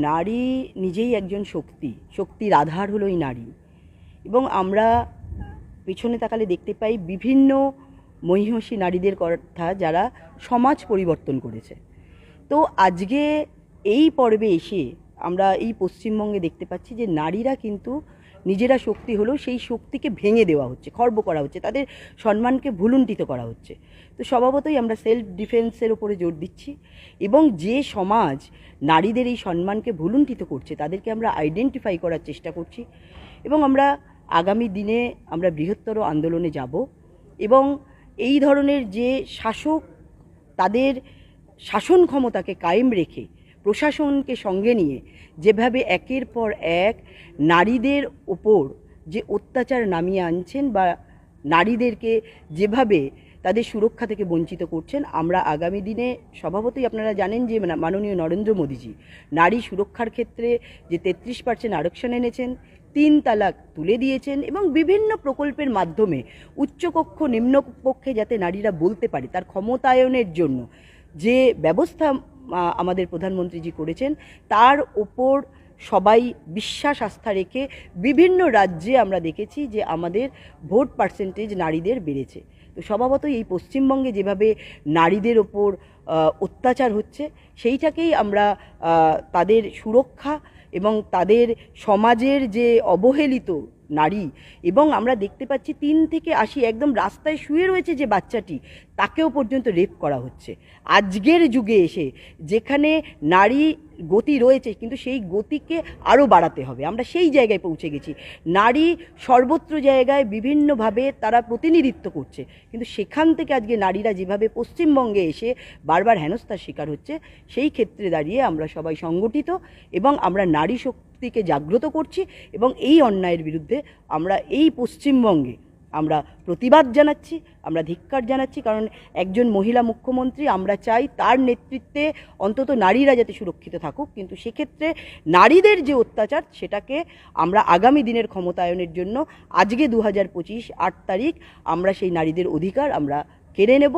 নারী নিজেই একজন শক্তি, শক্তির আধার হলো এই নারী। এবং আমরা পেছনে তাকালে দেখতে পাই বিভিন্ন মহিষী নারীদের কথা যারা সমাজ পরিবর্তন করেছে। তো আজকে এই পর্বে এসে আমরা এই পশ্চিমবঙ্গে দেখতে পাচ্ছি যে নারীরা কিন্তু নিজেরা শক্তি হলেও সেই শক্তিকে ভেঙে দেওয়া হচ্ছে, খর্ব করা হচ্ছে, তাদের সম্মানকে ভুলুণ্ঠিত করা হচ্ছে। তো স্বভাবতই আমরা সেলফ ডিফেন্সের ওপরে জোর দিচ্ছি এবং যে সমাজ নারীদের এই সম্মানকে ভুলুণ্ঠিত করছে, তাদেরকে আমরা আইডেন্টিফাই করার চেষ্টা করছি এবং আমরা আগামী দিনে আমরা বৃহত্তর আন্দোলনে যাব এবং এই ধরনের যে শাসক তাদের শাসন ক্ষমতাকে কায়েম রেখে প্রশাসনকে সঙ্গে নিয়ে যেভাবে একের পর এক নারীদের ওপর যে অত্যাচার নামিয়ে আনছেন বা নারীদেরকে যেভাবে তাদের সুরক্ষা থেকে বঞ্চিত করছেন, আমরা আগামী দিনে স্বভাবতই আপনারা জানেন যে মাননীয় নরেন্দ্র মোদীজি নারী সুরক্ষার ক্ষেত্রে যে তেত্রিশ পার্সেন্ট আরক্ষণ এনেছেন, তিন তালাক তুলে দিয়েছেন এবং বিভিন্ন প্রকল্পের মাধ্যমে উচ্চকক্ষ নিম্নপক্ষে যাতে নারীরা বলতে পারে তার ক্ষমতায়নের জন্য যে ব্যবস্থা আমাদের প্রধানমন্ত্রীজি করেছেন, তার ওপর সবাই বিশ্বাস আস্থা রেখে বিভিন্ন রাজ্যে আমরা দেখেছি যে আমাদের ভোট পার্সেন্টেজ নারীদের বেড়েছে। তো স্বভাবতই এই পশ্চিমবঙ্গে যেভাবে নারীদের ওপর অত্যাচার হচ্ছে, সেইটাকেই আমরা তাদের সুরক্ষা এবং তাদের সমাজের যে অবহেলিত নারী। এবং আমরা দেখতে পাচ্ছি তিন থেকে আশি একদম রাস্তায় শুয়ে রয়েছে যে বাচ্চাটি, তাকেও পর্যন্ত রেপ করা হচ্ছে। আজকের যুগে এসে যেখানে নারী গতি রয়েছে, কিন্তু সেই গতিকে আরও বাড়াতে হবে। আমরা সেই জায়গায় পৌঁছে গেছি। নারী সর্বত্র জায়গায় বিভিন্নভাবে তারা প্রতিনিধিত্ব করছে। কিন্তু সেখান থেকে আজকে নারীরা যেভাবে পশ্চিমবঙ্গে এসে বারবার হেনস্থার শিকার হচ্ছে, সেই ক্ষেত্রে দাঁড়িয়ে আমরা সবাই সংগঠিত এবং আমরা নারী শক্তিকে জাগ্রত করছি এবং এই অন্যায়ের বিরুদ্ধে আমরা এই পশ্চিমবঙ্গে আমরা প্রতিবাদ জানাচ্ছি, আমরা ধিক্কার জানাচ্ছি কারণ একজন মহিলা মুখ্যমন্ত্রী আমরা চাই তার নেতৃত্বে অন্তত নারীরা যাতে সুরক্ষিত থাকুক। কিন্তু সেক্ষেত্রে নারীদের যে অত্যাচার সেটাকে আমরা আগামী দিনের ক্ষমতায়নের জন্য আজকে দু হাজার পঁচিশ আট তারিখ আমরা সেই নারীদের অধিকার আমরা কেড়ে নেব।